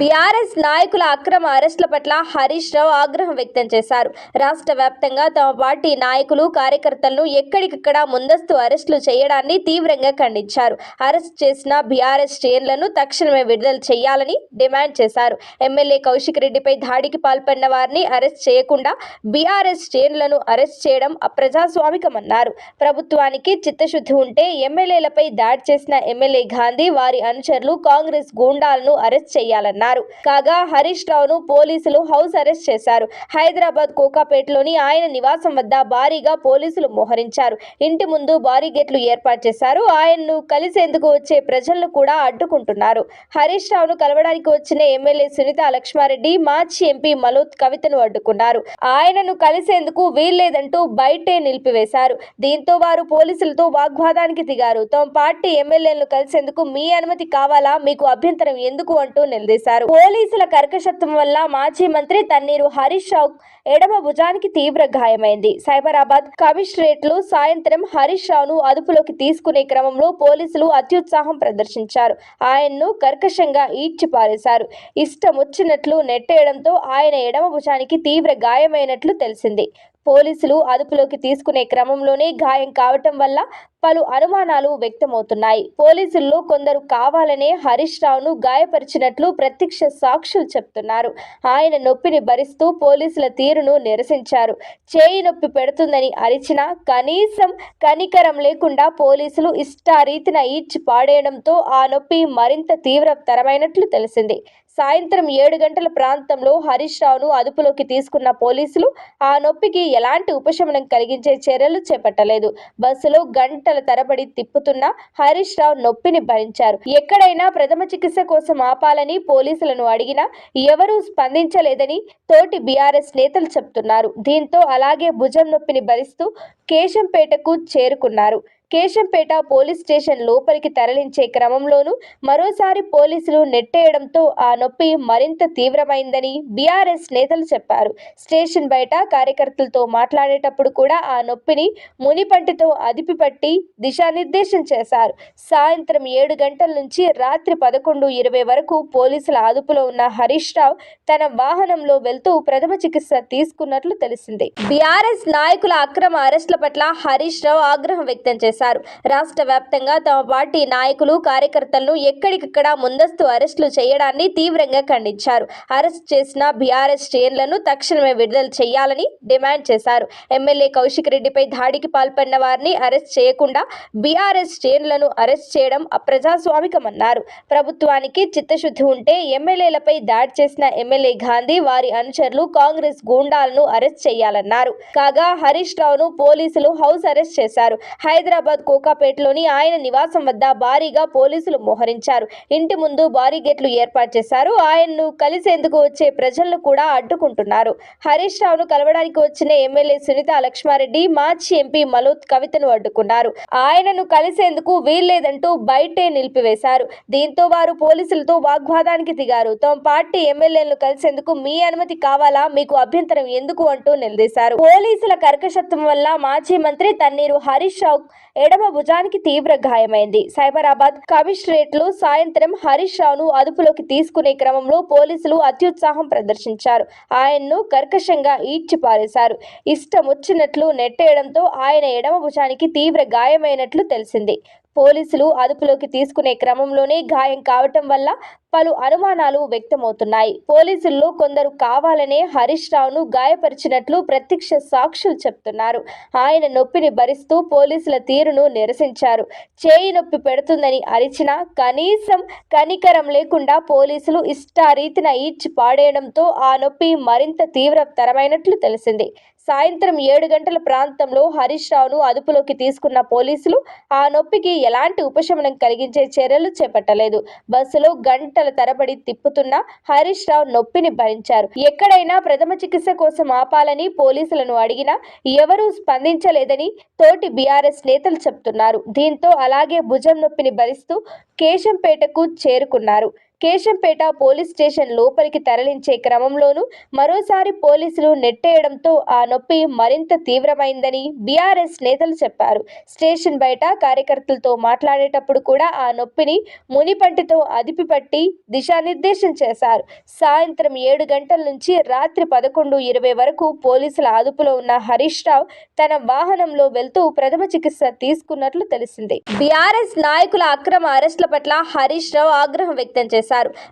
BRS నాయకుల అక్రమ అరెస్టుల పట్ల హరీష్ రావు ఆగ్రహం వ్యక్తం చేశారు. రాష్ట్ర వ్యాప్తంగా తమ పార్టీ నాయకులు కార్యకర్తలను ఎక్కడికక్కడ ముందస్తు అరెస్టులు చేయడాన్ని తీవ్రంగా ఖండించారు. అరెస్ట్ చేసిన బీఆర్ఎస్ శ్రేణులను తక్షణమే విడుదల చేయాలని డిమాండ్ చేశారు. ఎమ్మెల్యే కౌశిక్ రెడ్డిపై దాడికి పాల్పడిన వారిని అరెస్ట్ చేయకుండా బీఆర్ఎస్ శ్రేణులను అరెస్ట్ చేయడం అప్రజాస్వామికమన్నారు. ప్రభుత్వానికి చిత్తశుద్ధి ఉంటే ఎమ్మెల్యేలపై దాడి చేసిన ఎమ్మెల్యే గాంధీ వారి అనుచరులు కాంగ్రెస్ గూండాలను అరెస్ట్ చేయాలన్నారు. కాగా హరీష్ రావును పోలీసులు హౌస్ అరెస్ట్ చేశారు. హైదరాబాద్ కోకాపేటలోని ఆయన నివాసం వద్ద భారీగా పోలీసులు మోహరించారు. ఇంటి ముందు భారీ గేట్లు ఏర్పాటు చేశారు. ఆయన్ను కలిసేందుకు వచ్చే ప్రజలను కూడా అడ్డుకుంటున్నారు. హరీష్ రావును కలవడానికి వచ్చిన ఎమ్మెల్యే సునీత లక్ష్మారెడ్డి మాజీ ఎంపీ మలోత్ కవితను అడ్డుకున్నారు. ఆయనను కలిసేందుకు వీల్లేదంటూ బయటే నిలిపివేశారు. దీంతో వారు పోలీసులతో వాగ్వాదానికి దిగారు. తమ పార్టీ ఎమ్మెల్యేలను కలిసేందుకు మీ అనుమతి కావాలా? మీకు అభ్యంతరం ఎందుకు? అంటూ నిలదీశారు. పోలీసుల కర్కశత్వం వల్ల మాజీ మంత్రి తన్నీరు హరీష్ రావు ఎడమ భుజానికి తీవ్ర గాయమైంది. సైబరాబాద్ కమిషనరేట్లు సాయంత్రం హరీష్ రావును అదుపులోకి తీసుకునే క్రమంలో పోలీసులు అత్యుత్సాహం ప్రదర్శించారు. ఆయన్ను కర్కశంగా ఈడ్చి పారేశారు ఇష్టమొచ్చినట్లు నెట్టేయడంతో ఆయన ఎడమ భుజానికి తీవ్ర గాయమైనట్లు తెలిసింది. పోలీసులు అదుపులోకి తీసుకునే క్రమంలోనే గాయం కావటం వల్ల పలు అనుమానాలు వ్యక్తమవుతున్నాయి. పోలీసుల్లో కొందరు కావాలనే హరీష్ రావును గాయపరిచినట్లు ప్రత్యక్ష సాక్షులు చెప్తున్నారు. ఆయన నొప్పిని భరిస్తూ పోలీసుల తీరును నిరసించారు. చేయి నొప్పి పెడుతుందని అరిచినా కనీసం కనికరం లేకుండా పోలీసులు ఇష్టారీతిన ఈడ్చి పాడేయడంతో ఆ నొప్పి మరింత తీవ్రతరమైనట్లు తెలిసింది. సాయంత్రం ఏడు గంటల ప్రాంతంలో హరీష్ రావును అదుపులోకి తీసుకున్న పోలీసులు ఆ నొప్పికి ఎలాంటి ఉపశమనం కలిగించే చర్యలు చేపట్టలేదు. బస్సులో గంటల తరబడి తిప్పుతున్న హరీష్ రావు నొప్పిని భరించారు. ఎక్కడైనా ప్రథమ చికిత్స కోసం ఆపాలని పోలీసులను అడిగినా ఎవరూ స్పందించలేదని తోటి బీఆర్ఎస్ నేతలు చెప్తున్నారు. దీంతో అలాగే భుజం నొప్పిని భరిస్తూ కేశంపేటకు చేరుకున్నారు. కేశంపేట పోలీస్ స్టేషన్ లోపలికి తరలించే క్రమంలోనూ మరోసారి పోలీసులు నెట్టేయడంతో ఆ నొప్పి మరింత తీవ్రమైందని బీఆర్ఎస్ నేతలు చెప్పారు. స్టేషన్ బయట కార్యకర్తలతో మాట్లాడేటప్పుడు కూడా ఆ నొప్పిని మునిపంటితో అదిపిపట్టి దిశానిర్దేశం చేశారు. సాయంత్రం ఏడు గంటల నుంచి రాత్రి పదకొండు ఇరవై వరకు పోలీసుల అదుపులో ఉన్న హరీష్ రావు తన వాహనంలో వెళ్తూ ప్రథమ చికిత్స తీసుకున్నట్లు తెలిసింది. బీఆర్ఎస్ నాయకుల అక్రమ అరెస్టుల పట్ల హరీష్ రావు ఆగ్రహం వ్యక్తం చేశారు. రాష్ట్ర వ్యాప్తంగా తమ పార్టీ నాయకులు కార్యకర్తలను ఎక్కడికక్కడ ముందస్తు అరెస్టులు చేయడాన్ని తీవ్రంగా ఖండించారు. అరెస్ట్ చేసిన బీఆర్ఎస్ శ్రేణులను తక్షణమే విడుదల చేయాలని డిమాండ్ చేశారు. ఎమ్మెల్యే కౌశిక్ రెడ్డిపై దాడికి పాల్పడిన వారిని అరెస్ట్ చేయకుండా బీఆర్ఎస్ శ్రేణులను అరెస్ట్ చేయడం అప్రజాస్వామికమన్నారు. ప్రభుత్వానికి చిత్తశుద్ధి ఉంటే ఎమ్మెల్యేలపై దాడి చేసిన ఎమ్మెల్యే గాంధీ వారి అనుచరులు కాంగ్రెస్ గూండాలను అరెస్ట్ చేయాలన్నారు. కాగా హరీష్ రావును పోలీసులు హౌస్ అరెస్ట్ చేశారు. హైదరాబాద్ కోకాపేటలోని ఆయన నివాసం వద్ద భారీగా పోలీసులు మోహరించారు. ఇంటి ముందు భారీ గేట్లు ఏర్పాటు చేశారు. ఆయన్ను కలిసేందుకు వచ్చే ప్రజలను కూడా అడ్డుకుంటున్నారు. హరీష్ రావును కలవడానికి వచ్చిన ఎమ్మెల్యే సునీత లక్ష్మారెడ్డి మాజీ ఎంపీ మలోత్ కవితను అడ్డుకున్నారు. ఆయనను కలిసేందుకు వీల్లేదంటూ బయటే నిలిపివేశారు. దీంతో వారు పోలీసులతో వాగ్వాదానికి దిగారు. తమ పార్టీ ఎమ్మెల్యేలను కలిసేందుకు మీ అనుమతి కావాలా? మీకు అభ్యంతరం ఎందుకు? అంటూ నిలదీశారు. పోలీసుల కర్కశత్వం వల్ల మాజీ మంత్రి తన్నీరు హరీష్ రావు ఎడమ భుజానికి తీవ్ర గాయమైంది. సైబరాబాద్ కమిషనరేట్లు సాయంత్రం హరీష్ రావును అదుపులోకి తీసుకునే క్రమంలో పోలీసులు అత్యుత్సాహం ప్రదర్శించారు. ఆయన్ను కర్కశంగా ఈడ్చి పారేశారు ఇష్టమొచ్చినట్లు నెట్టేయడంతో ఆయన ఎడమ భుజానికి తీవ్ర గాయమైనట్లు తెలిసింది. పోలీసులు అదుపులోకి తీసుకునే క్రమంలోనే గాయం కావటం వల్ల పలు అనుమానాలు వ్యక్తమవుతున్నాయి. పోలీసుల్లో కొందరు కావాలనే హరీష్ రావును గాయపరిచినట్లు ప్రత్యక్ష సాక్షులు చెప్తున్నారు. ఆయన నొప్పిని భరిస్తూ పోలీసుల తీరును నిరసించారు. చేయి నొప్పి పెడుతుందని అరిచినా కనీసం కనికరం లేకుండా పోలీసులు ఇష్టారీతిన ఈడ్చి పాడేయడంతో ఆ నొప్పి మరింత తీవ్రతరమైనట్లు తెలిసింది. సాయంత్రం ఏడు గంటల ప్రాంతంలో హరీష్ రావును అదుపులోకి తీసుకున్న పోలీసులు ఆ నొప్పికి ఎలాంటి ఉపశమనం కలిగించే చర్యలు చేపట్టలేదు. బస్సులో గంటల తరబడి తిప్పుతున్న హరీష్ రావు నొప్పిని భరించారు. ఎక్కడైనా ప్రథమ చికిత్స కోసం ఆపాలని పోలీసులను అడిగినా ఎవరూ స్పందించలేదని తోటి బీఆర్ఎస్ నేతలు చెప్తున్నారు. దీంతో అలాగే భుజం నొప్పిని భరిస్తూ కేశంపేటకు చేరుకున్నారు. కేశంపేట పోలీస్ స్టేషన్ లోపలికి తరలించే క్రమంలోనూ మరోసారి పోలీసులు నెట్టేయడంతో ఆ నొప్పి మరింత తీవ్రమైందని బీఆర్ఎస్ నేతలు చెప్పారు. స్టేషన్ బయట కార్యకర్తలతో మాట్లాడేటప్పుడు కూడా ఆ నొప్పిని మునిపంటితో అదిపిపట్టి దిశానిర్దేశం చేశారు. సాయంత్రం ఏడు గంటల నుంచి రాత్రి పదకొండు ఇరవై వరకు పోలీసుల అదుపులో ఉన్న హరీష్ రావు తన వాహనంలో వెళ్తూ ప్రథమ చికిత్స తీసుకున్నట్లు తెలిసింది. బీఆర్ఎస్ నాయకుల అక్రమ అరెస్టుల పట్ల హరీష్ రావు ఆగ్రహం వ్యక్తం చేశారు.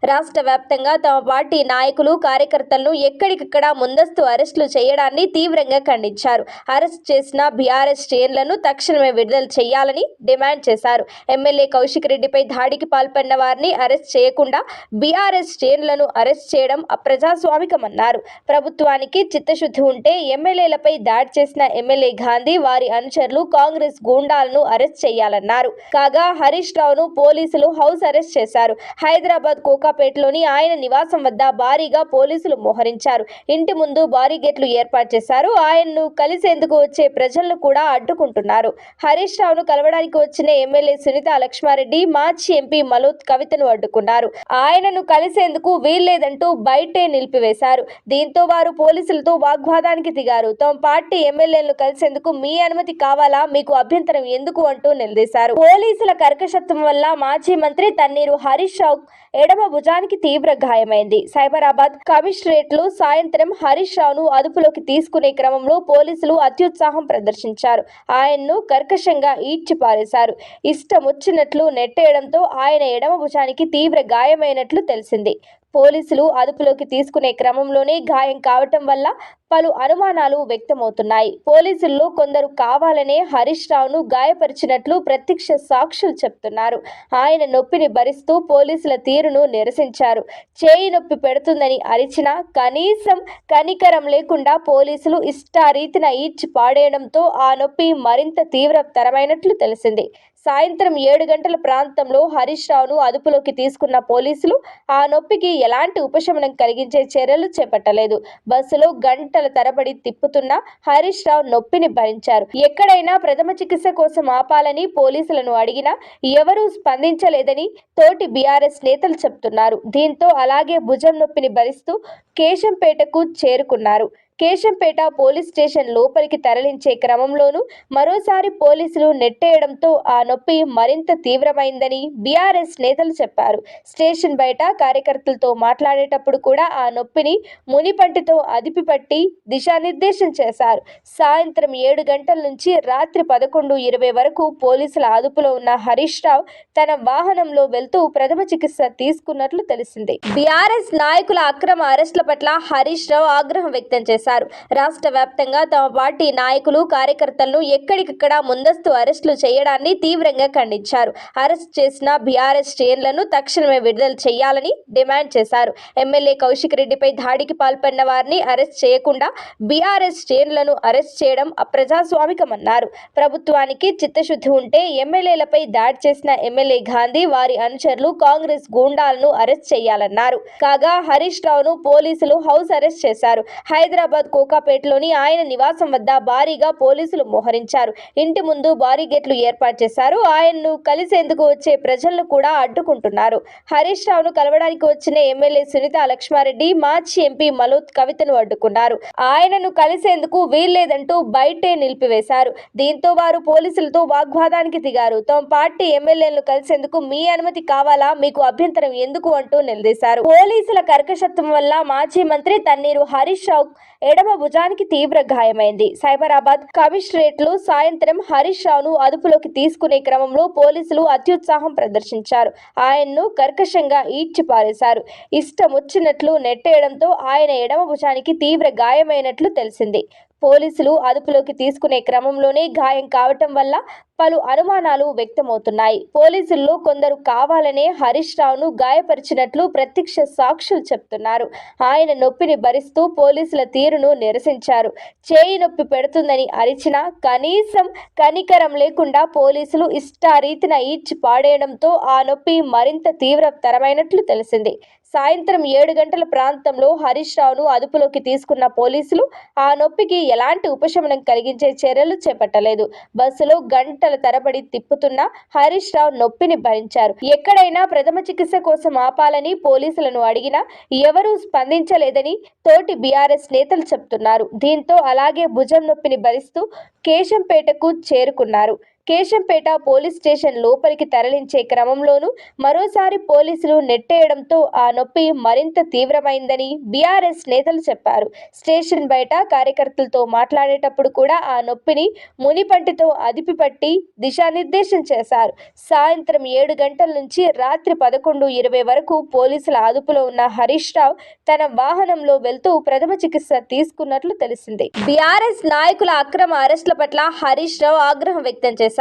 రాష్ట్ర వ్యాప్తంగా తమ పార్టీ నాయకులు కార్యకర్తలను ఎక్కడికక్కడ ముందస్తు అరెస్టులు చేయడాన్ని తీవ్రంగా ఖండించారు. అరెస్ట్ చేసిన బీఆర్ఎస్ శ్రేణులను తక్షణమే విడుదల చేయాలని డిమాండ్ చేశారు. ఎమ్మెల్యే కౌశిక్ రెడ్డిపై దాడికి పాల్పడిన వారిని అరెస్ట్ చేయకుండా బీఆర్ఎస్ శ్రేణులను అరెస్ట్ చేయడం అప్రజాస్వామికమన్నారు. ప్రభుత్వానికి చిత్తశుద్ధి ఉంటే ఎమ్మెల్యేలపై దాడి చేసిన ఎమ్మెల్యే గాంధీ వారి అనుచరులు కాంగ్రెస్ గూండాలను అరెస్ట్ చేయాలన్నారు. కాగా హరీష్ రావును పోలీసులు హౌస్ అరెస్ట్ చేశారు. హైదరాబాద్ కోకాపేటలోని ఆయన నివాసం వద్ద భారీగా పోలీసులు మోహరించారు. ఇంటి ముందు భారీ గేట్లు ఏర్పాటు చేశారు. ఆయన్ను కలిసేందుకు వచ్చే ప్రజలను కూడా అడ్డుకుంటున్నారు. హరీష్ రావును కలవడానికి వచ్చిన ఎమ్మెల్యే సునీత లక్ష్మారెడ్డి మాజీ ఎంపీ మలోత్ కవితను అడ్డుకున్నారు. ఆయనను కలిసేందుకు వీల్లేదంటూ బయటే నిలిపివేశారు. దీంతో వారు పోలీసులతో వాగ్వాదానికి దిగారు. తమ పార్టీ ఎమ్మెల్యేలను కలిసేందుకు మీ అనుమతి కావాలా? మీకు అభ్యంతరం ఎందుకు? అంటూ నిలదీశారు. పోలీసుల కర్కశత్వం వల్ల మాజీ మంత్రి తన్నీరు హరీష్ రావు ఎడమ భుజానికి తీవ్ర గాయమైంది. సైబరాబాద్ కమిషనరేట్లు సాయంత్రం హరీష్ రావును అదుపులోకి తీసుకునే క్రమంలో పోలీసులు అత్యుత్సాహం ప్రదర్శించారు. ఆయన్ను కర్కశంగా ఈడ్చిపారేశారు. ఇష్టం ఇష్టమొచ్చినట్లు నెట్టేయడంతో ఆయన ఎడమ భుజానికి తీవ్ర గాయమైనట్లు తెలిసింది. పోలీసులు అదుపులోకి తీసుకునే క్రమంలోనే గాయం కావటం వల్ల పలు అనుమానాలు వ్యక్తమవుతున్నాయి. పోలీసుల్లో కొందరు కావాలనే హరీష్ రావును గాయపరిచినట్లు ప్రత్యక్ష సాక్షులు చెప్తున్నారు. ఆయన నొప్పిని భరిస్తూ పోలీసుల తీరును నిరసించారు. చేయి నొప్పి పెడుతుందని అరిచినా కనీసం కనికరం లేకుండా పోలీసులు ఇష్టారీతిన ఈడ్చి పాడేయడంతో ఆ నొప్పి మరింత తీవ్రతరమైనట్లు తెలిసింది. సాయంత్రం ఏడు గంటల ప్రాంతంలో హరీష్ రావును అదుపులోకి తీసుకున్న పోలీసులు ఆ నొప్పికి ఎలాంటి ఉపశమనం కలిగించే చర్యలు చేపట్టలేదు. బస్సులో గంటల తరబడి తిప్పుతున్న హరీష్ రావు నొప్పిని భరించారు. ఎక్కడైనా ప్రథమ చికిత్స కోసం ఆపాలని పోలీసులను అడిగినా ఎవరూ స్పందించలేదని తోటి బీఆర్ఎస్ నేతలు చెప్తున్నారు. దీంతో అలాగే భుజం నొప్పిని భరిస్తూ కేశంపేటకు చేరుకున్నారు. కేశంపేట పోలీస్ స్టేషన్ లోపలికి తరలించే క్రమంలోనూ మరోసారి పోలీసులు నెట్టేయడంతో ఆ నొప్పి మరింత తీవ్రమైందని బీఆర్ఎస్ నేతలు చెప్పారు. స్టేషన్ బయట కార్యకర్తలతో మాట్లాడేటప్పుడు కూడా ఆ నొప్పిని మునిపంటితో అదిపిపట్టి దిశానిర్దేశం చేశారు. సాయంత్రం ఏడు గంటల నుంచి రాత్రి పదకొండు ఇరవై వరకు పోలీసుల అదుపులో ఉన్న హరీష్ రావు తన వాహనంలో వెళ్తూ ప్రథమ చికిత్స తీసుకున్నట్లు తెలిసింది. బీఆర్ఎస్ నాయకుల అక్రమ అరెస్టుల పట్ల హరీష్ రావు ఆగ్రహం వ్యక్తం చేశారు. రాష్ట్ర వ్యాప్తంగా తమ పార్టీ నాయకులు కార్యకర్తలను ఎక్కడికక్కడ ముందస్తు అరెస్టులు చేయడాన్ని తీవ్రంగా ఖండించారు. అరెస్ట్ చేసిన బీఆర్ఎస్ శ్రేణులను తక్షణమే విడుదల చేయాలని డిమాండ్ చేశారు. ఎమ్మెల్యే కౌశిక్ రెడ్డిపై దాడికి పాల్పడిన వారిని అరెస్ట్ చేయకుండా బీఆర్ఎస్ శ్రేణులను అరెస్ట్ చేయడం అప్రజాస్వామికమన్నారు. ప్రభుత్వానికి చిత్తశుద్ధి ఉంటే ఎమ్మెల్యేలపై దాడి చేసిన ఎమ్మెల్యే గాంధీ వారి అనుచరులు కాంగ్రెస్ గూండాలను అరెస్ట్ చేయాలన్నారు. కాగా హరీష్ రావును పోలీసులు హౌస్ అరెస్ట్ చేశారు. హైదరాబాద్ కోకాపేటలోని ఆయన నివాసం వద్ద భారీగా పోలీసులు మోహరించారు. ఇంటి ముందు భారీ గేట్లు ఏర్పాటు చేశారు. ఆయన్ను కలిసేందుకు వచ్చే ప్రజలను కూడా అడ్డుకుంటున్నారు. హరీష్ రావును కలవడానికి వచ్చిన ఎమ్మెల్యే సునీత లక్ష్మారెడ్డి మాజీ ఎంపీ మలోత్ కవితను అడ్డుకున్నారు. ఆయనను కలిసేందుకు వీల్లేదంటూ బయటే నిలిపివేశారు. దీంతో వారు పోలీసులతో వాగ్వాదానికి దిగారు. తమ పార్టీ ఎమ్మెల్యేలను కలిసేందుకు మీ అనుమతి కావాలా? మీకు అభ్యంతరం ఎందుకు? అంటూ నిలదీశారు. పోలీసుల కర్కశత్వం వల్ల మాజీ మంత్రి తన్నీరు హరీష్ రావు ఎడమ భుజానికి తీవ్ర గాయమైంది. సైబరాబాద్ కమిషనరేట్లు సాయంత్రం హరీష్ రావును అదుపులోకి తీసుకునే క్రమంలో పోలీసులు అత్యుత్సాహం ప్రదర్శించారు. ఆయన్ను కర్కశంగా ఈడ్చిపారేశారు. ఇష్టం వచ్చినట్లు నెట్టేయడంతో ఆయన ఎడమ భుజానికి తీవ్ర గాయమైనట్లు తెలిసింది. పోలీసులు అదుపులోకి తీసుకునే క్రమంలోనే గాయం కావటం వల్ల పలు అనుమానాలు వ్యక్తమవుతున్నాయి. పోలీసుల్లో కొందరు కావాలనే హరీష్ రావును గాయపరిచినట్లు ప్రత్యక్ష సాక్షులు చెప్తున్నారు. ఆయన నొప్పిని భరిస్తూ పోలీసుల తీరును నిరసించారు. చేయి నొప్పి పెడుతుందని అరిచినా కనీసం కనికరం లేకుండా పోలీసులు ఇష్టారీతిన ఈడ్చి పాడేయడంతో ఆ నొప్పి మరింత తీవ్రతరమైనట్లు తెలిసింది. సాయంత్రం ఏడు గంటల ప్రాంతంలో హరీష్ రావును అదుపులోకి తీసుకున్న పోలీసులు ఆ నొప్పికి ఎలాంటి ఉపశమనం కలిగించే చర్యలు చేపట్టలేదు. బస్సులో గంటల తరబడి తిప్పుతున్న హరీష్ రావు నొప్పిని భరించారు. ఎక్కడైనా ప్రథమ చికిత్స కోసం ఆపాలని పోలీసులను అడిగినా ఎవరూ స్పందించలేదని తోటి బీఆర్ఎస్ నేతలు చెప్తున్నారు. దీంతో అలాగే భుజం నొప్పిని భరిస్తూ కేశంపేటకు చేరుకున్నారు. కేశంపేట పోలీస్ స్టేషన్ లోపలికి తరలించే క్రమంలోనూ మరోసారి పోలీసులు నెట్టేయడంతో ఆ నొప్పి మరింత తీవ్రమైందని బీఆర్ఎస్ నేతలు చెప్పారు. స్టేషన్ బయట కార్యకర్తలతో మాట్లాడేటప్పుడు కూడా ఆ నొప్పిని మునిపంటితో అదిపిపట్టి దిశానిర్దేశం చేశారు. సాయంత్రం ఏడు గంటల నుంచి రాత్రి పదకొండు ఇరవై వరకు పోలీసుల అదుపులో ఉన్న హరీష్ రావు తన వాహనంలో వెళ్తూ ప్రథమ చికిత్స తీసుకున్నట్లు తెలిసింది. బీఆర్ఎస్ నాయకుల అక్రమ అరెస్టుల పట్ల హరీష్ రావు ఆగ్రహం వ్యక్తం చేశారు.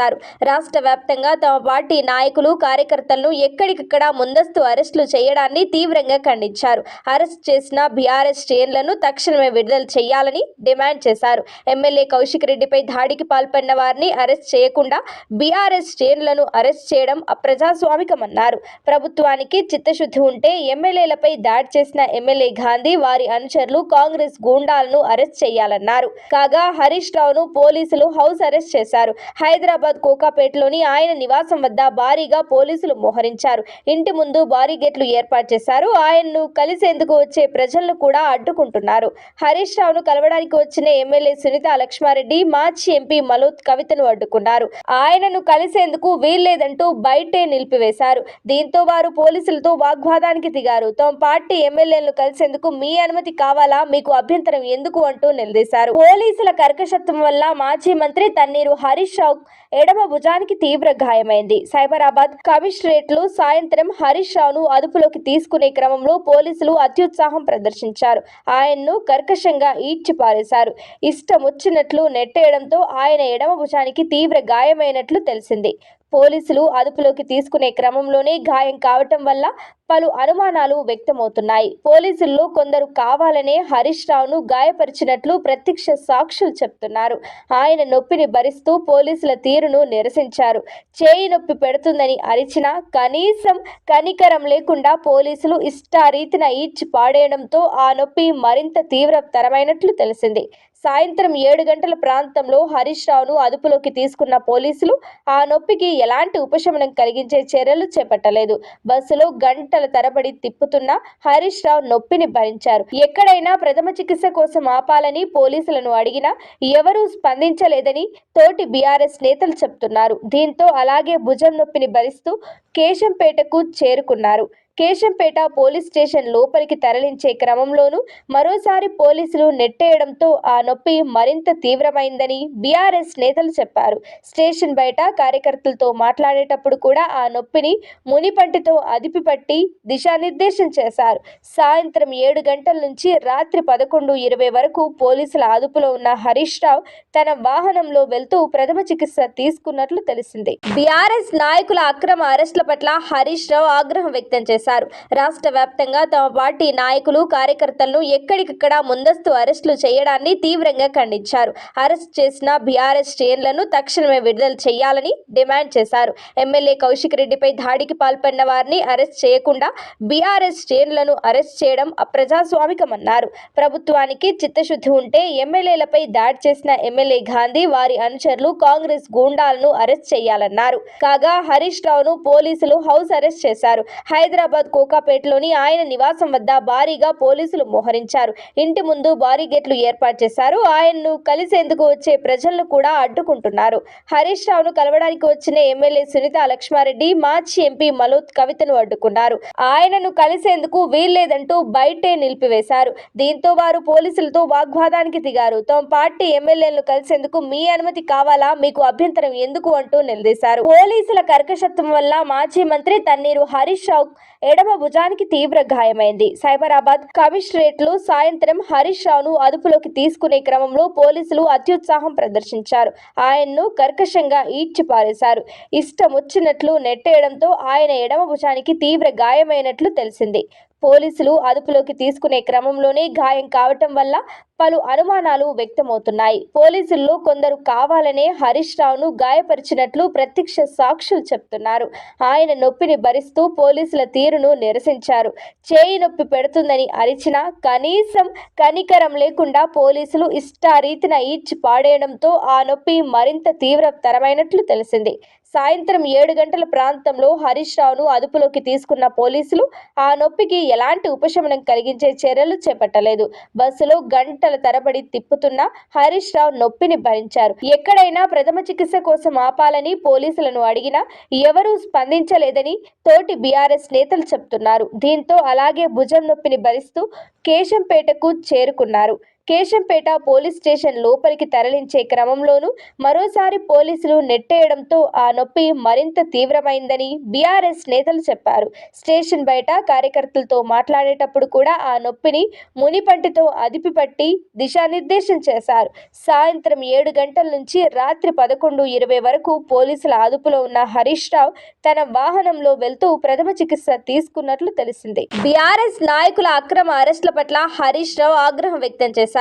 రాష్ట్ర వ్యాప్తంగా తమ పార్టీ నాయకులు కార్యకర్తలను ఎక్కడికక్కడ ముందస్తు అరెస్టులు చేయడాన్ని తీవ్రంగా ఖండించారు. అరెస్ట్ చేసిన బీఆర్ఎస్ శ్రేణులను తక్షణమే విడుదల చేయాలని డిమాండ్ చేశారు. ఎమ్మెల్యే కౌశిక్ రెడ్డిపై దాడికి పాల్పడిన వారిని అరెస్ట్ చేయకుండా బీఆర్ఎస్ శ్రేణులను అరెస్ట్ చేయడం అప్రజాస్వామికమన్నారు. ప్రభుత్వానికి చిత్తశుద్ధి ఉంటే ఎమ్మెల్యేలపై దాడి చేసిన ఎమ్మెల్యే గాంధీ వారి అనుచరులు కాంగ్రెస్ గూండాలను అరెస్ట్ చేయాలన్నారు. కాగా హరీష్ రావును పోలీసులు హౌస్ అరెస్ట్ చేశారు. హైదరాబాద్ కోకాపేటలోని ఆయన నివాసం వద్ద భారీగా పోలీసులు మోహరించారు. ఇంటి ముందు భారీ గేట్లు ఏర్పాటు చేశారు. ఆయన్ను కలిసేందుకు వచ్చే ప్రజలను కూడా అడ్డుకుంటున్నారు. హరీష్ రావును కలవడానికి వచ్చిన ఎమ్మెల్యే సునీత లక్ష్మారెడ్డి మాజీ ఎంపీ మలోత్ కవితను అడ్డుకున్నారు. ఆయనను కలిసేందుకు వీల్లేదంటూ బయటే నిలిపివేశారు. దీంతో వారు పోలీసులతో వాగ్వాదానికి దిగారు. తమ పార్టీ ఎమ్మెల్యేలను కలిసేందుకు మీ అనుమతి కావాలా? మీకు అభ్యంతరం ఎందుకు? అంటూ నిలదీశారు. పోలీసుల కర్కశత్వం వల్ల మాజీ మంత్రి తన్నీరు హరీష్ రావు ఎడమ భుజానికి తీవ్ర గాయమైంది. సైబరాబాద్ కమిషనరేట్లు సాయంత్రం హరీష్ రావును అదుపులోకి తీసుకునే క్రమంలో పోలీసులు అత్యుత్సాహం ప్రదర్శించారు. ఆయన్ను కర్కశంగా ఈడ్చిపారేశారు. ఇష్టం వచ్చినట్లు నెట్టేయడంతో ఆయన ఎడమ భుజానికి తీవ్ర గాయమైనట్లు తెలిసింది. పోలీసులు అదుపులోకి తీసుకునే క్రమంలోనే గాయం కావటం వల్ల పలు అనుమానాలు వ్యక్తమవుతున్నాయి. పోలీసుల్లో కొందరు కావాలనే హరీష్ రావును గాయపరిచినట్లు ప్రత్యక్ష సాక్షులు చెప్తున్నారు. ఆయన నొప్పిని భరిస్తూ పోలీసుల తీరును నిరసించారు. చేయి నొప్పి పెడుతుందని అరిచినా కనీసం కనికరం లేకుండా పోలీసులు ఇష్టారీతిన ఈడ్చి పాడేయడంతో ఆ నొప్పి మరింత తీవ్రతరమైనట్లు తెలిసింది. సాయంత్రం ఏడు గంటల ప్రాంతంలో హరీష్ రావును అదుపులోకి తీసుకున్న పోలీసులు ఆ నొప్పికి ఎలాంటి ఉపశమనం కలిగించే చర్యలు చేపట్టలేదు. బస్సులో గంటల తరబడి తిప్పుతున్న హరీష్ రావు నొప్పిని భరించారు. ఎక్కడైనా ప్రథమ చికిత్స కోసం ఆపాలని పోలీసులను అడిగినా ఎవరూ స్పందించలేదని తోటి బీఆర్ఎస్ నేతలు చెప్తున్నారు. దీంతో అలాగే భుజం నొప్పిని భరిస్తూ కేశంపేటకు చేరుకున్నారు. కేశంపేట పోలీస్ స్టేషన్ లోపలికి తరలించే క్రమంలోనూ మరోసారి పోలీసులు నెట్టేయడంతో ఆ నొప్పి మరింత తీవ్రమైందని బీఆర్ఎస్ నేతలు చెప్పారు. స్టేషన్ బయట కార్యకర్తలతో మాట్లాడేటప్పుడు కూడా ఆ నొప్పిని మునిపంటితో అదిపిపట్టి దిశానిర్దేశం చేశారు. సాయంత్రం ఏడు గంటల నుంచి రాత్రి పదకొండు ఇరవై వరకు పోలీసుల అదుపులో ఉన్న హరీష్ రావు తన వాహనంలో వెళ్తూ ప్రథమ చికిత్స తీసుకున్నట్లు తెలిసింది. బీఆర్ఎస్ నాయకుల అక్రమ అరెస్టుల పట్ల హరీష్ రావు ఆగ్రహం వ్యక్తం చేశారు. చేశారు. రాష్ట్ర వ్యాప్తంగా తమ పార్టీ నాయకులు కార్యకర్తలను ఎక్కడికక్కడ ముందస్తు అరెస్టులు చేయడాన్ని తీవ్రంగా ఖండించారు. అరెస్ట్ చేసిన బీఆర్ఎస్ శ్రేణులను తక్షణమే విడుదల చేయాలని డిమాండ్ చేశారు. ఎమ్మెల్యే కౌశిక్ రెడ్డిపై దాడికి పాల్పడిన వారిని అరెస్ట్ చేయకుండా బీఆర్ఎస్ శ్రేణులను అరెస్ట్ చేయడం అప్రజాస్వామికమన్నారు. ప్రభుత్వానికి చిత్తశుద్ధి ఉంటే ఎమ్మెల్యేలపై దాడి చేసిన ఎమ్మెల్యే గాంధీ వారి అనుచరులు కాంగ్రెస్ గూండాలను అరెస్ట్ చేయాలన్నారు. కాగా హరీష్ రావును పోలీసులు హౌస్ అరెస్ట్ చేశారు. హైదరాబాద్ కోకాపేటలోని ఆయన నివాసం వద్ద భారీగా పోలీసులు మోహరించారు. ఇంటి ముందు భారీ గేట్లు ఏర్పాటు చేశారు. ఆయన్ను కలిసేందుకు వచ్చే ప్రజలను కూడా అడ్డుకుంటున్నారు. హరీష్ రావును కలవడానికి వచ్చిన ఎమ్మెల్యే సునీత లక్ష్మారెడ్డి మాజీ ఎంపీ మలోత్ కవితను అడ్డుకున్నారు. ఆయనను కలిసేందుకు వీల్లేదంటూ బయటే నిలిపివేశారు. దీంతో వారు పోలీసులతో వాగ్వాదానికి దిగారు. తమ పార్టీ ఎమ్మెల్యేలను కలిసేందుకు మీ అనుమతి కావాలా? మీకు అభ్యంతరం ఎందుకు? అంటూ నిలదీశారు. పోలీసుల కర్కశత్వం వల్ల మాజీ మంత్రి తన్నీరు హరీష్ రావు ఎడమ భుజానికి తీవ్ర గాయమైంది. సైబరాబాద్ కమిషనరేట్లు సాయంత్రం హరీష్ రావును అదుపులోకి తీసుకునే క్రమంలో పోలీసులు అత్యుత్సాహం ప్రదర్శించారు. ఆయన్ను కర్కశంగా ఈడ్చిపారేశారు. ఇష్టం ఇష్టమొచ్చినట్లు నెట్టేయడంతో ఆయన ఎడమ భుజానికి తీవ్ర గాయమైనట్లు తెలిసింది. పోలీసులు అదుపులోకి తీసుకునే క్రమంలోనే గాయం కావటం వల్ల పలు అనుమానాలు వ్యక్తమవుతున్నాయి. పోలీసుల్లో కొందరు కావాలనే హరీష్ రావును గాయపరిచినట్లు ప్రత్యక్ష సాక్షులు చెప్తున్నారు. ఆయన నొప్పిని భరిస్తూ పోలీసుల తీరును నిరసించారు. చేయి నొప్పి పెడుతుందని అరిచినా కనీసం కనికరం లేకుండా పోలీసులు ఇష్టారీతిన ఈడ్చి పాడేయడంతో ఆ నొప్పి మరింత తీవ్రతరమైనట్లు తెలిసింది. సాయంత్రం ఏడు గంటల ప్రాంతంలో హరీష్ రావును అదుపులోకి తీసుకున్న పోలీసులు ఆ నొప్పికి ఎలాంటి ఉపశమనం కలిగించే చర్యలు చేపట్టలేదు. బస్సులో గంటల తరబడి తిప్పుతున్న హరీష్ రావు నొప్పిని భరించారు. ఎక్కడైనా ప్రథమ చికిత్స కోసం ఆపాలని పోలీసులను అడిగినా ఎవరూ స్పందించలేదని తోటి బీఆర్ఎస్ నేతలు చెప్తున్నారు. దీంతో అలాగే భుజం నొప్పిని భరిస్తూ కేశంపేటకు చేరుకున్నారు. కేశంపేట పోలీస్ స్టేషన్ లోపలికి తరలించే క్రమంలోనూ మరోసారి పోలీసులు నెట్టేయడంతో ఆ నొప్పి మరింత తీవ్రమైందని బీఆర్ఎస్ నేతలు చెప్పారు. స్టేషన్ బయట కార్యకర్తలతో మాట్లాడేటప్పుడు కూడా ఆ నొప్పిని మునిపంటితో అదిపిపట్టి దిశానిర్దేశం చేశారు. సాయంత్రం ఏడు గంటల నుంచి రాత్రి పదకొండు ఇరవై వరకు పోలీసుల అదుపులో ఉన్న హరీష్ రావు తన వాహనంలో వెళ్తూ ప్రథమ చికిత్స తీసుకున్నట్లు తెలిసింది. బీఆర్ఎస్ నాయకుల అక్రమ అరెస్టుల పట్ల హరీష్ రావు ఆగ్రహం వ్యక్తం చేశారు.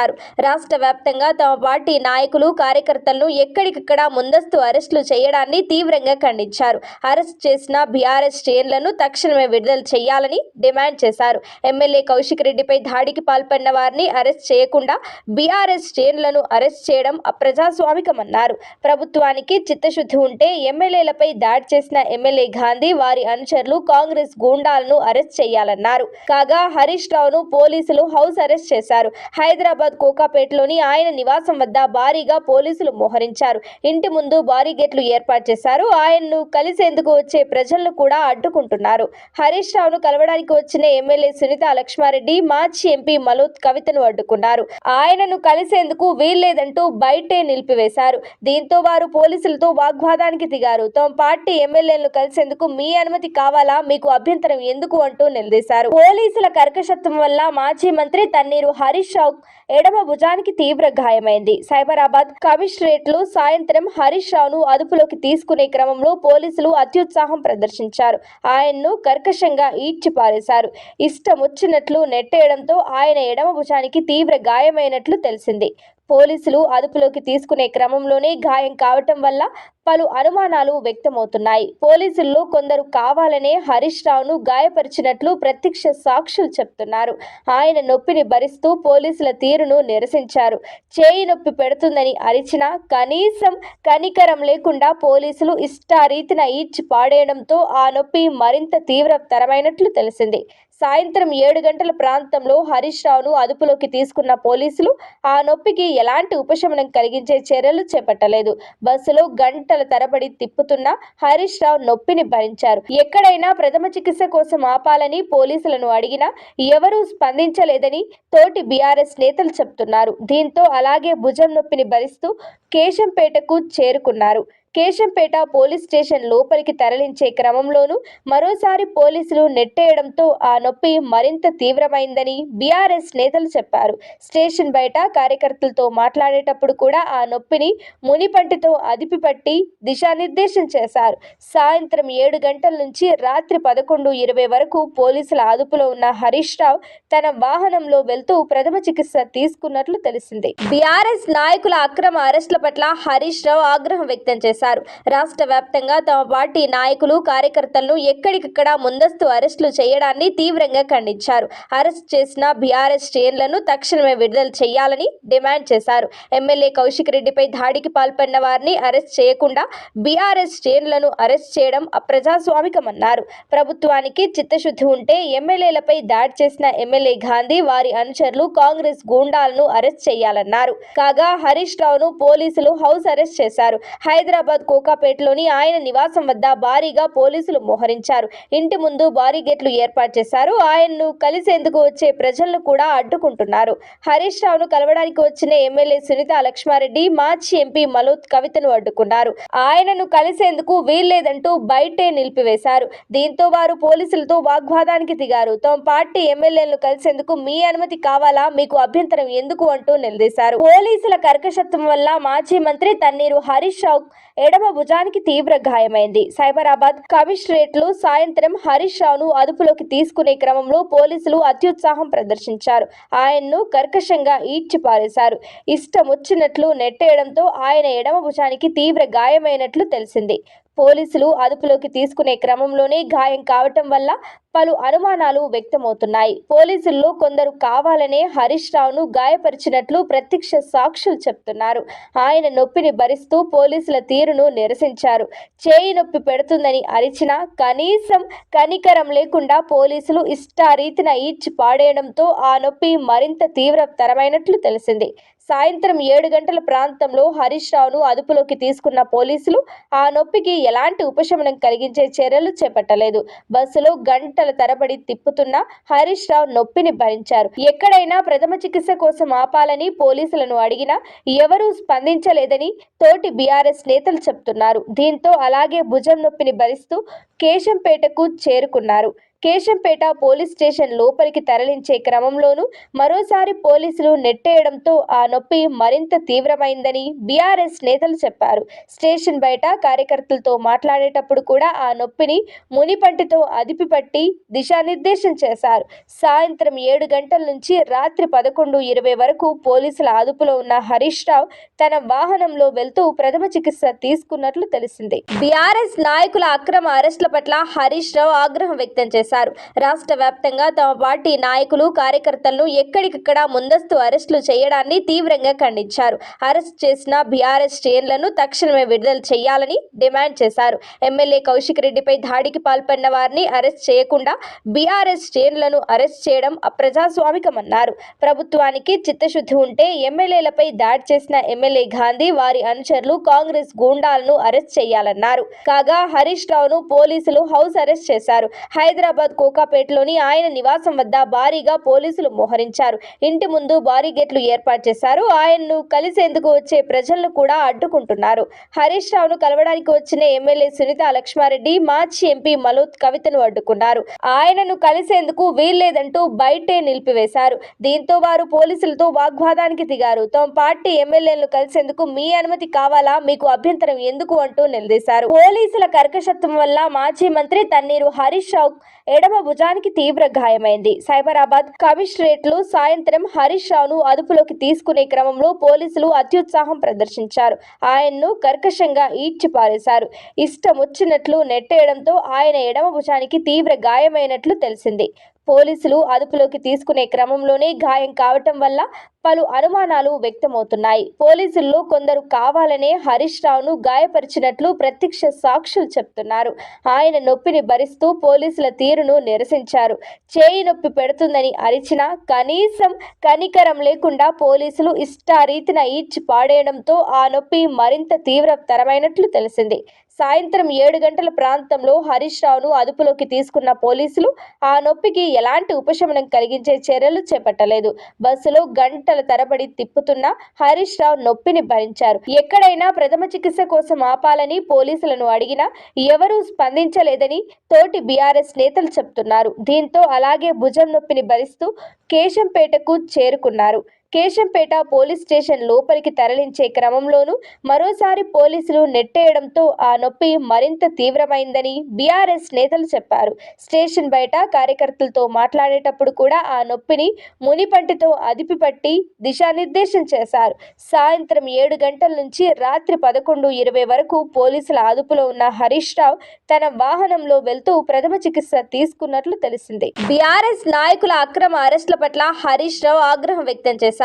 రాష్ట్ర వ్యాప్తంగా తమ పార్టీ నాయకులు కార్యకర్తలను ఎక్కడికక్కడ ముందస్తు అరెస్టులు చేయడాన్ని తీవ్రంగా ఖండించారు. అరెస్ట్ చేసిన బీఆర్ఎస్ శ్రేణులను తక్షణమే విడుదల చేయాలని డిమాండ్ చేశారు. ఎమ్మెల్యే కౌశిక్ రెడ్డిపై దాడికి పాల్పడిన వారిని అరెస్ట్ చేయకుండా బీఆర్ఎస్ శ్రేణులను అరెస్ట్ చేయడం అప్రజాస్వామికమన్నారు. ప్రభుత్వానికి చిత్తశుద్ధి ఉంటే ఎమ్మెల్యేలపై దాడి చేసిన ఎమ్మెల్యే గాంధీ వారి అనుచరులు కాంగ్రెస్ గూండాలను అరెస్ట్ చేయాలన్నారు. కాగా హరీష్ రావును పోలీసులు హౌస్ అరెస్ట్ చేశారు. హైదరాబాద్ కోకాపేటలోని ఆయన నివాసం వద్ద భారీగా పోలీసులు మోహరించారు. ఇంటి ముందు భారీ గేట్లు ఏర్పాటు చేశారు. ఆయన్ను కలిసేందుకు వచ్చే ప్రజలను కూడా అడ్డుకుంటున్నారు. హరీష్ రావును కలవడానికి వచ్చిన ఎమ్మెల్యే సునీత లక్ష్మారెడ్డి మాజీ ఎంపీ మలోత్ కవితను అడ్డుకున్నారు. ఆయనను కలిసేందుకు వీల్లేదంటూ బయటే నిలిపివేశారు. దీంతో వారు పోలీసులతో వాగ్వాదానికి దిగారు. తమ పార్టీ ఎమ్మెల్యేలను కలిసేందుకు మీ అనుమతి కావాలా? మీకు అభ్యంతరం ఎందుకు? అంటూ నిలదీశారు. పోలీసుల కర్కశత్వం వల్ల మాజీ మంత్రి తన్నీరు హరీష్ రావు ఎడమ భుజానికి తీవ్ర గాయమైంది. సైబరాబాద్ కమిషనరేట్లో సాయంత్రం హరీష్ రావును అదుపులోకి తీసుకునే క్రమంలో పోలీసులు అత్యుత్సాహం ప్రదర్శించారు. ఆయన్ను కర్కశంగా ఈడ్చిపారేశారు. ఇష్టం వచ్చినట్లు నెట్టేయడంతో ఆయన ఎడమ భుజానికి తీవ్ర గాయమైనట్లు తెలిసింది. పోలీసులు అదుపులోకి తీసుకునే క్రమంలోనే గాయం కావటం వల్ల పలు అనుమానాలు వ్యక్తమవుతున్నాయి. పోలీసుల్లో కొందరు కావాలనే హరీష్ రావును గాయపరిచినట్లు ప్రత్యక్ష సాక్షులు చెప్తున్నారు. ఆయన నొప్పిని భరిస్తూ పోలీసుల తీరును నిరసించారు. చేయి నొప్పి పెడుతుందని అరిచినా కనీసం కనికరం లేకుండా పోలీసులు ఇష్టారీతిన ఈడ్చి పాడేయడంతో ఆ నొప్పి మరింత తీవ్రతరమైనట్లు తెలిసింది. సాయంత్రం ఏడు గంటల ప్రాంతంలో హరీష్ రావును అదుపులోకి తీసుకున్న పోలీసులు ఆ నొప్పికి ఎలాంటి ఉపశమనం కలిగించే చర్యలు చేపట్టలేదు. బస్సులో గంట గంటల తరబడి తిప్పుతున్న హరీష్ రావు నొప్పిని భరించారు. ఎక్కడైనా ప్రథమ చికిత్స కోసం ఆపాలని పోలీసులను అడిగినా ఎవరూ స్పందించలేదని తోటి బీఆర్ఎస్ నేతలు చెప్తున్నారు. దీంతో అలాగే భుజం నొప్పిని భరిస్తూ కేశంపేటకు చేరుకున్నారు. కేశంపేట పోలీస్ స్టేషన్ లోపలికి తరలించే క్రమంలోనూ మరోసారి పోలీసులు నెట్టేయడంతో ఆ నొప్పి మరింత తీవ్రమైందని బీఆర్ఎస్ నేతలు చెప్పారు. స్టేషన్ బయట కార్యకర్తలతో మాట్లాడేటప్పుడు కూడా ఆ నొప్పిని మునిపంటితో అదిపిపట్టి దిశానిర్దేశం చేశారు. సాయంత్రం ఏడు గంటల నుంచి రాత్రి పదకొండు ఇరవై వరకు పోలీసుల అదుపులో ఉన్న హరీష్ రావు తన వాహనంలో వెళ్తూ ప్రథమ చికిత్స తీసుకున్నట్లు తెలిసింది. బీఆర్ఎస్ నాయకుల అక్రమ అరెస్టుల పట్ల హరీష్ రావు ఆగ్రహం వ్యక్తం చేశారు. రాష్ట్ర వ్యాప్తంగా తమ పార్టీ నాయకులు కార్యకర్తలను ఎక్కడికక్కడ ముందస్తు అరెస్టులు చేయడాన్ని తీవ్రంగా ఖండించారు. అరెస్ట్ చేసిన బీఆర్ఎస్ శ్రేణులను తక్షణమే విడుదల చేయాలని డిమాండ్ చేశారు. ఎమ్మెల్యే కౌశిక్ రెడ్డిపై దాడికి పాల్పడిన వారిని అరెస్ట్ చేయకుండా బీఆర్ఎస్ శ్రేణులను అరెస్ట్ చేయడం అప్రజాస్వామికమన్నారు. ప్రభుత్వానికి చిత్తశుద్ధి ఉంటే ఎమ్మెల్యేలపై దాడి చేసిన ఎమ్మెల్యే గాంధీ వారి అనుచరులు కాంగ్రెస్ గూండాలను అరెస్ట్ చేయాలన్నారు. కాగా హరీష్ రావును పోలీసులు హౌస్ అరెస్ట్ చేశారు. హైదరాబాద్ కోకాపేటలోని ఆయన నివాసం వద్ద భారీగా పోలీసులు మోహరించారు. ఇంటి ముందు భారీ గేట్లు ఏర్పాటు చేశారు. ఆయన్ను కలిసేందుకు వచ్చే ప్రజలను కూడా అడ్డుకుంటున్నారు. హరీష్ రావును కలవడానికి వచ్చిన ఎమ్మెల్యే సునీత లక్ష్మారెడ్డి మాజీ ఎంపీ మలోత్ కవితను అడ్డుకున్నారు. ఆయనను కలిసేందుకు వీల్లేదంటూ బయటే నిలిపివేశారు. దీంతో వారు పోలీసులతో వాగ్వాదానికి దిగారు. తమ పార్టీ ఎమ్మెల్యేలను కలిసేందుకు మీ అనుమతి కావాలా? మీకు అభ్యంతరం ఎందుకు? అంటూ నిలదీశారు. పోలీసుల కర్కశత్వం వల్ల మాజీ మంత్రి తన్నీరు హరీష్ రావు ఎడమ భుజానికి తీవ్ర గాయమైంది. సైబరాబాద్ కమిషనరేట్లు సాయంత్రం హరీష్ రావును అదుపులోకి తీసుకునే క్రమంలో పోలీసులు అత్యుత్సాహం ప్రదర్శించారు. ఆయన్ను కర్కశంగా ఈడ్చి పారేశారు. ఇష్టమొచ్చినట్లు నెట్టేయడంతో ఆయన ఎడమ భుజానికి తీవ్ర గాయమైనట్లు తెలిసింది. పోలీసులు అదుపులోకి తీసుకునే క్రమంలోనే గాయం కావటం వల్ల పలు అనుమానాలు వ్యక్తమవుతున్నాయి. పోలీసుల్లో కొందరు కావాలనే హరీష్ రావును గాయపరిచినట్లు ప్రత్యక్ష సాక్షులు చెప్తున్నారు. ఆయన నొప్పిని భరిస్తూ పోలీసుల తీరును నిరసించారు. చేయి నొప్పి పెడుతుందని అరిచినా కనీసం కనికరం లేకుండా పోలీసులు ఇష్టారీతిన ఈడ్చి పాడేయడంతో ఆ నొప్పి మరింత తీవ్రతరమైనట్లు తెలిసింది. సాయంత్రం ఏడు గంటల ప్రాంతంలో హరీష్ రావును అదుపులోకి తీసుకున్న పోలీసులు ఆ నొప్పికి ఎలాంటి ఉపశమనం కలిగించే చర్యలు చేపట్టలేదు. బస్సులో గంటల తరబడి తిప్పుతున్న హరీష్ రావు నొప్పిని భరించారు. ఎక్కడైనా ప్రథమ చికిత్స కోసం ఆపాలని పోలీసులను అడిగినా ఎవరూ స్పందించలేదని తోటి బీఆర్ఎస్ నేతలు చెప్తున్నారు. దీంతో అలాగే భుజం నొప్పిని భరిస్తూ కేశంపేటకు చేరుకున్నారు. కేశంపేట పోలీస్ స్టేషన్ లోపలికి తరలించే క్రమంలోనూ మరోసారి పోలీసులు నెట్టేయడంతో ఆ నొప్పి మరింత తీవ్రమైందని బీఆర్ఎస్ నేతలు చెప్పారు. స్టేషన్ బయట కార్యకర్తలతో మాట్లాడేటప్పుడు కూడా ఆ నొప్పిని మునిపంటితో అదిపిపట్టి దిశానిర్దేశం చేశారు. సాయంత్రం ఏడు గంటల నుంచి రాత్రి పదకొండు ఇరవై వరకు పోలీసుల అదుపులో ఉన్న హరీష్ రావు తన వాహనంలో వెళ్తూ ప్రథమ చికిత్స తీసుకున్నట్లు తెలిసింది. బీఆర్ఎస్ నాయకుల అక్రమ అరెస్టుల పట్ల హరీష్ రావు ఆగ్రహం వ్యక్తం చేశారు. రాష్ట్ర వ్యాప్తంగా తమ పార్టీ నాయకులు కార్యకర్తలను ఎక్కడికక్కడ ముందస్తు అరెస్టులు చేయడాన్ని తీవ్రంగా ఖండించారు. అరెస్ట్ చేసిన బీఆర్ఎస్ శ్రేణులను తక్షణమే విడుదల చేయాలని డిమాండ్ చేశారు. ఎమ్మెల్యే కౌశిక్ రెడ్డిపై దాడికి పాల్పడిన వారిని అరెస్ట్ చేయకుండా బీఆర్ఎస్ శ్రేణులను అరెస్ట్ చేయడం అప్రజాస్వామికమన్నారు. ప్రభుత్వానికి చిత్తశుద్ధి ఉంటే ఎమ్మెల్యేలపై దాడి చేసిన ఎమ్మెల్యే గాంధీ వారి అనుచరులు కాంగ్రెస్ గూండాలను అరెస్ట్ చేయాలన్నారు. కాగా హరీష్ రావును పోలీసులు హౌస్ అరెస్ట్ చేశారు. హైదరాబాద్ కోకాపేటలోని ఆయన నివాసం వద్ద భారీగా పోలీసులు మోహరించారు. ఇంటి ముందు భారీ గేట్లు ఏర్పాటు చేశారు. ఆయన్ను కలిసేందుకు వచ్చే ప్రజలను కూడా అడ్డుకుంటున్నారు. హరీష్ రావును కలవడానికి వచ్చిన ఎమ్మెల్యే సునీత లక్ష్మారెడ్డి మాజీ ఎంపీ మలోత్ కవితను అడ్డుకున్నారు. ఆయనను కలిసేందుకు వీల్లేదంటూ బయటే నిలిపివేశారు. దీంతో వారు పోలీసులతో వాగ్వాదానికి దిగారు. తమ పార్టీ ఎమ్మెల్యేలను కలిసేందుకు మీ అనుమతి కావాలా? మీకు అభ్యంతరం ఎందుకు? అంటూ నిలదీశారు. పోలీసుల కర్కశత్వం వల్ల మాజీ మంత్రి తన్నీరు హరీష్ రావు ఎడమ భుజానికి తీవ్ర గాయమైంది. సైబరాబాద్ కమిషనరేట్లు సాయంత్రం హరీష్ రావును అదుపులోకి తీసుకునే క్రమంలో పోలీసులు అత్యుత్సాహం ప్రదర్శించారు. ఆయన్ను కర్కశంగా ఈడ్చి పారేశారు. ఇష్టమొచ్చినట్లు నెట్టేయడంతో ఆయన ఎడమ భుజానికి తీవ్ర గాయమైనట్లు తెలిసింది. పోలీసులు అదుపులోకి తీసుకునే క్రమంలోనే గాయం కావటం వల్ల పలు అనుమానాలు వ్యక్తమవుతున్నాయి. పోలీసుల్లో కొందరు కావాలనే హరీష్ రావును గాయపరిచినట్లు ప్రత్యక్ష సాక్షులు చెప్తున్నారు. ఆయన నొప్పిని భరిస్తూ పోలీసుల తీరును నిరసించారు. చేయి నొప్పి పెడుతుందని అరిచినా కనీసం కనికరం లేకుండా పోలీసులు ఇష్టారీతిన ఈడ్చి పాడేయడంతో ఆ నొప్పి మరింత తీవ్రతరమైనట్లు తెలిసింది. సాయంత్రం ఏడు గంటల ప్రాంతంలో హరీష్ రావును అదుపులోకి తీసుకున్న పోలీసులు ఆ నొప్పికి ఎలాంటి ఉపశమనం కలిగించే చర్యలు చేపట్టలేదు. బస్సులో గంటల తరబడి తిప్పుతున్న హరీష్ రావు నొప్పిని భరించారు. ఎక్కడైనా ప్రథమ చికిత్స కోసం ఆపాలని పోలీసులను అడిగినా ఎవరూ స్పందించలేదని తోటి బీఆర్ఎస్ నేతలు చెప్తున్నారు. దీంతో అలాగే భుజం నొప్పిని భరిస్తూ కేశంపేటకు చేరుకున్నారు. కేశంపేట పోలీస్ స్టేషన్ లోపలికి తరలించే క్రమంలోనూ మరోసారి పోలీసులు నెట్టేయడంతో ఆ నొప్పి మరింత తీవ్రమైందని బీఆర్ఎస్ నేతలు చెప్పారు. స్టేషన్ బయట కార్యకర్తలతో మాట్లాడేటప్పుడు కూడా ఆ నొప్పిని మునిపంటితో అదిపిపట్టి దిశానిర్దేశం చేశారు. సాయంత్రం ఏడు గంటల నుంచి రాత్రి పదకొండు ఇరవై వరకు పోలీసుల అదుపులో ఉన్న హరీష్ రావు తన వాహనంలో వెళ్తూ ప్రథమ చికిత్స తీసుకున్నట్లు తెలిసింది. బీఆర్ఎస్ నాయకుల అక్రమ అరెస్టుల పట్ల హరీష్ రావు ఆగ్రహం వ్యక్తం చేశారు.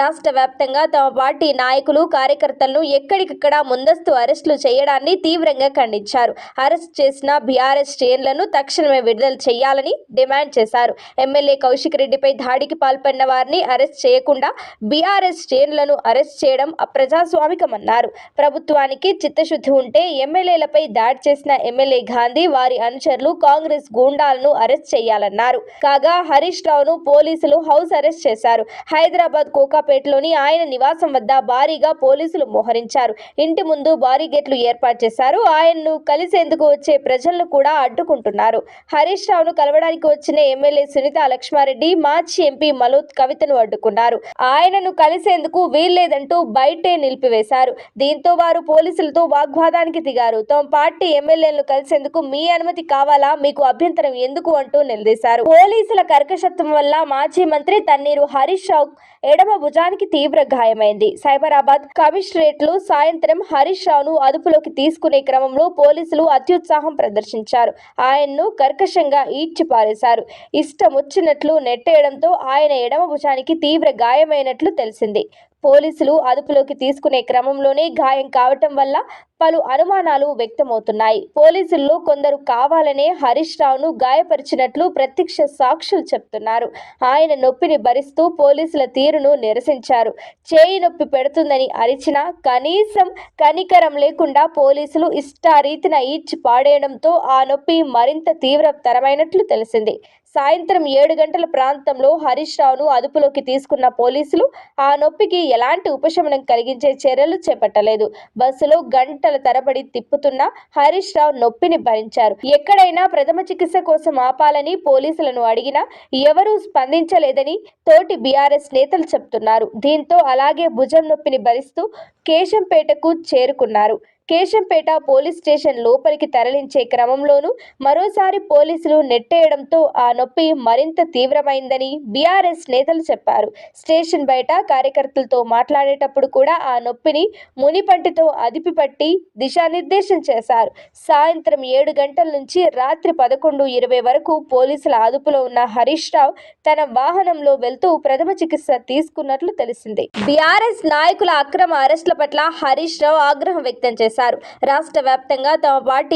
రాష్ట్ర వ్యాప్తంగా తమ పార్టీ నాయకులు కార్యకర్తలను ఎక్కడికక్కడ ముందస్తు అరెస్టులు చేయడాన్ని తీవ్రంగా ఖండించారు. అరెస్ట్ చేసిన బీఆర్ఎస్ శ్రేణులను తక్షణమే విడుదల చేయాలని డిమాండ్ చేశారు. ఎమ్మెల్యే కౌశిక్ రెడ్డిపై దాడికి పాల్పడిన వారిని అరెస్ట్ చేయకుండా బీఆర్ఎస్ శ్రేణులను అరెస్ట్ చేయడం అప్రజాస్వామికమన్నారు. ప్రభుత్వానికి చిత్తశుద్ధి ఉంటే ఎమ్మెల్యేలపై దాడి చేసిన ఎమ్మెల్యే గాంధీ వారి అనుచరులు కాంగ్రెస్ గూండాలను అరెస్ట్ చేయాలన్నారు. కాగా హరీష్ రావును పోలీసులు హౌస్ అరెస్ట్ చేశారు. హైదరాబాద్ హైదరాబాద్ కోకాపేటలోని ఆయన నివాసం వద్ద భారీగా పోలీసులు మోహరించారు. ఇంటి ముందు భారీ గేట్లు ఏర్పాటు చేశారు. ఆయన్ను కలిసేందుకు వచ్చే ప్రజలను కూడా అడ్డుకుంటున్నారు. హరీష్ రావును కలవడానికి వచ్చిన ఎమ్మెల్యే సునీత లక్ష్మారెడ్డి మాజీ ఎంపీ మలోత్ కవితను అడ్డుకున్నారు. ఆయనను కలిసేందుకు వీల్లేదంటూ బయటే నిలిపివేశారు. దీంతో వారు పోలీసులతో వాగ్వాదానికి దిగారు. తమ పార్టీ ఎమ్మెల్యేలను కలిసేందుకు మీ అనుమతి కావాలా? మీకు అభ్యంతరం ఎందుకు? అంటూ నిలదీశారు. పోలీసుల కర్కశత్వం వల్ల మాజీ మంత్రి తన్నీరు హరీష్ రావు ఎడమ భుజానికి తీవ్ర గాయమైంది. సైబరాబాద్ కమిషనరేట్లు సాయంత్రం హరీష్ రావును అదుపులోకి తీసుకునే క్రమంలో పోలీసులు అత్యుత్సాహం ప్రదర్శించారు. ఆయన్ను కర్కశంగా ఈడ్చి పారేశారు ఇష్టమొచ్చినట్లు నెట్టేయడంతో ఆయన ఎడమ భుజానికి తీవ్ర గాయమైనట్లు తెలిసింది. పోలీసులు అదుపులోకి తీసుకునే క్రమంలోనే గాయం కావటం వల్ల పలు అనుమానాలు వ్యక్తమవుతున్నాయి. పోలీసుల్లో కొందరు కావాలనే హరీష్ రావును గాయపరిచినట్లు ప్రత్యక్ష సాక్షులు చెప్తున్నారు. ఆయన నొప్పిని భరిస్తూ పోలీసుల తీరును నిరసించారు. చేయి నొప్పి పెడుతుందని అరిచినా కనీసం కనికరం లేకుండా పోలీసులు ఇష్టారీతిన ఈడ్చి పాడేయడంతో ఆ నొప్పి మరింత తీవ్రతరమైనట్లు తెలిసింది. సాయంత్రం ఏడు గంటల ప్రాంతంలో హరీష్ రావును అదుపులోకి తీసుకున్న పోలీసులు ఆ నొప్పికి ఎలాంటి ఉపశమనం కలిగించే చర్యలు చేపట్టలేదు. బస్సులో గంటల తరబడి తిప్పుతున్న హరీష్ రావు నొప్పిని భరించారు. ఎక్కడైనా ప్రథమ చికిత్స కోసం ఆపాలని పోలీసులను అడిగినా ఎవరూ స్పందించలేదని తోటి బీఆర్ఎస్ నేతలు చెప్తున్నారు. దీంతో అలాగే భుజం నొప్పిని భరిస్తూ కేశంపేటకు చేరుకున్నారు. కేశంపేట పోలీస్ స్టేషన్ లోపలికి తరలించే క్రమంలోనూ మరోసారి పోలీసులు నెట్టేయడంతో ఆ నొప్పి మరింత తీవ్రమైందని బీఆర్ఎస్ నేతలు చెప్పారు. స్టేషన్ బయట కార్యకర్తలతో మాట్లాడేటప్పుడు కూడా ఆ నొప్పిని మునిపంటితో అదిపిపట్టి దిశానిర్దేశం చేశారు. సాయంత్రం ఏడు గంటల నుంచి రాత్రి పదకొండు ఇరవై వరకు పోలీసుల అదుపులో ఉన్న హరీష్ రావు తన వాహనంలో వెళ్తూ ప్రథమ చికిత్స తీసుకున్నట్లు తెలిసింది. బీఆర్ఎస్ నాయకుల అక్రమ అరెస్టుల పట్ల హరీష్ రావు ఆగ్రహం వ్యక్తం చేశారు. చేశారు. రాష్ట్ర వ్యాప్తంగా తమ పార్టీ